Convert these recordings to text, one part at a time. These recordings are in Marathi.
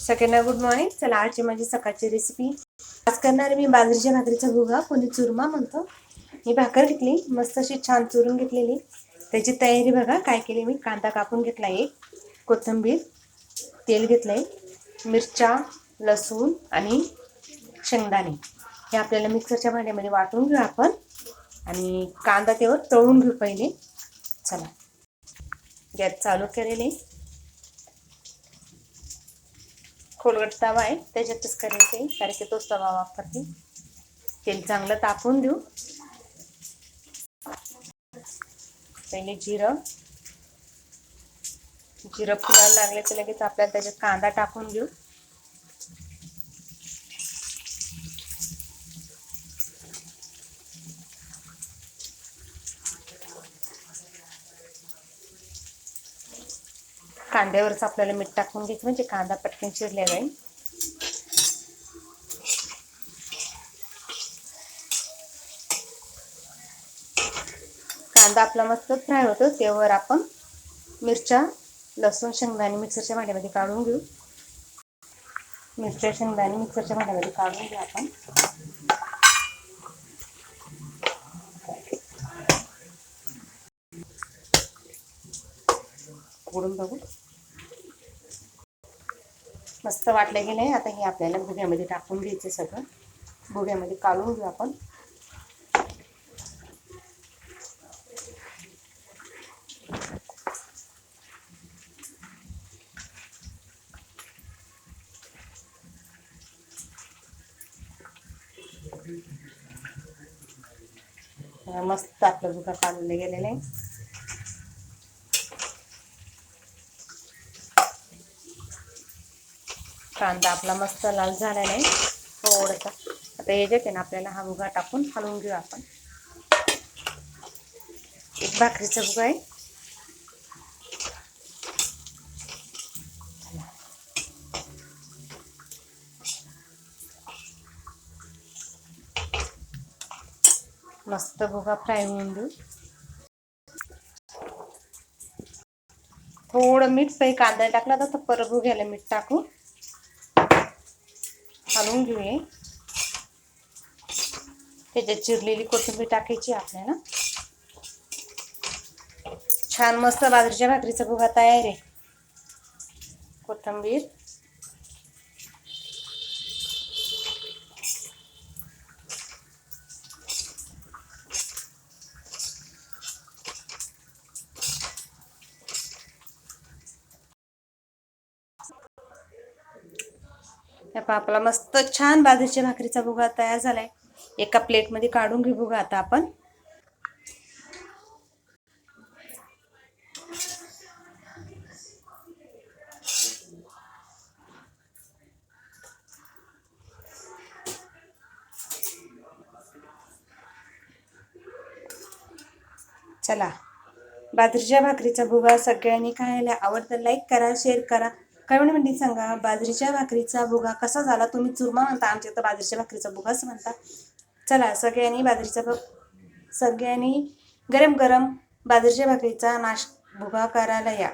सगळ्यांना गुड मॉर्निंग चला आजची माझी सकाळची रेसिपी आज करणार मी बाजरीच्या भाकरीचा भुगा. कोणी चुरमा म्हणतो. मी भाकर घेतली. मस्त अशी छान चुरून घेतलेली. त्याची तयारी बघा. काय केली मी? कांदा कापून घेतला एक. कोथिंबीर तेल घेतलं आहे मिरच्या लसूण आणि शेंगदाणे. हे आपल्याला मिक्सरच्या भांड्यामध्ये वाटून घेऊ आपण. आणि कांदा त्यावर तळून घेऊ पहिले. चला. गॅस चालू केलेले. खोलगट तवा आहे त्याच्यातच करायचे कारण की तोच तवा वापरते. तेल चांगलं तापून देऊ. पहिले जिरं. जिरं फुलायला लागले तर लगेच आपल्याला त्याच्यात कांदा टाकून घेऊ कांद्यावरच आपल्याला मीठ टाकून घ्यायचं म्हणजे कांदा पटकन चिरल्या जाईल कांदा आपला मस्त फ्राय होतो त्यावर आपण मिरच्या लसूण शेंगदाणे मिक्सरच्या भांड्यामध्ये काढून घेऊ. मिरच्या शेंगदाणे मिक्सरच्या भांड्यामध्ये काढून घेऊ आपण. उघडून बघू. मस्त वाटलं की नाही आता हे आपल्याला भुग्यामध्ये टाकून घ्यायचं सगळं. भुग्यामध्ये काढून घेऊ आपण. मस्त आपलं भुगा काढून गेलेलं आहे. कांदा आपला मस्त लाल झाला नाही थोडासा. आता याच्यात आहे ना आपल्याला हा भुगा टाकून हलवून घेऊ आपण. एक भाकरीचा भुगा आहे. मस्त भुगा फ्राय होऊन देऊ. थोडं मीठ काही कांदा टाकला तर परत भुग्याला मीठ टाकू. हलवून घेऊया. त्याच्यात चिरलेली कोथिंबीर टाकायची आपल्याला. छान मस्त बाजरीच्या भाकरीचा भुगा तयार आहे. कोथिंबीर. या आपला मस्त छान बाजरीच्या भाकरीचा भुगा तयार झालाय. एका प्लेटमध्ये काढून घेऊ भुगा आता आपण. चला. बाजरीच्या भाकरीचा भुगा सगळ्यांनी खायला आवडतं लाईक करा शेअर करा. कमेंट म्हणजे सांगा? बाजरीच्या भाकरीचा भुगा कसा झाला? तुम्ही चुरमा म्हणता आमच्या तर बाजरीच्या भाकरीचा भुगाच म्हणता. चला सगळ्यांनी बाजरीचा सगळ्यांनी गरम गरम बाजरीच्या भाकरीचा नाश भुगा करायला या.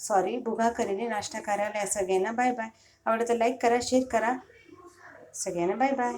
सॉरी भुगा करेले नाश्ता करायला या सगळ्यांना. बाय बाय आवडतं लाईक करा शेअर करा. सगळ्यांना बाय बाय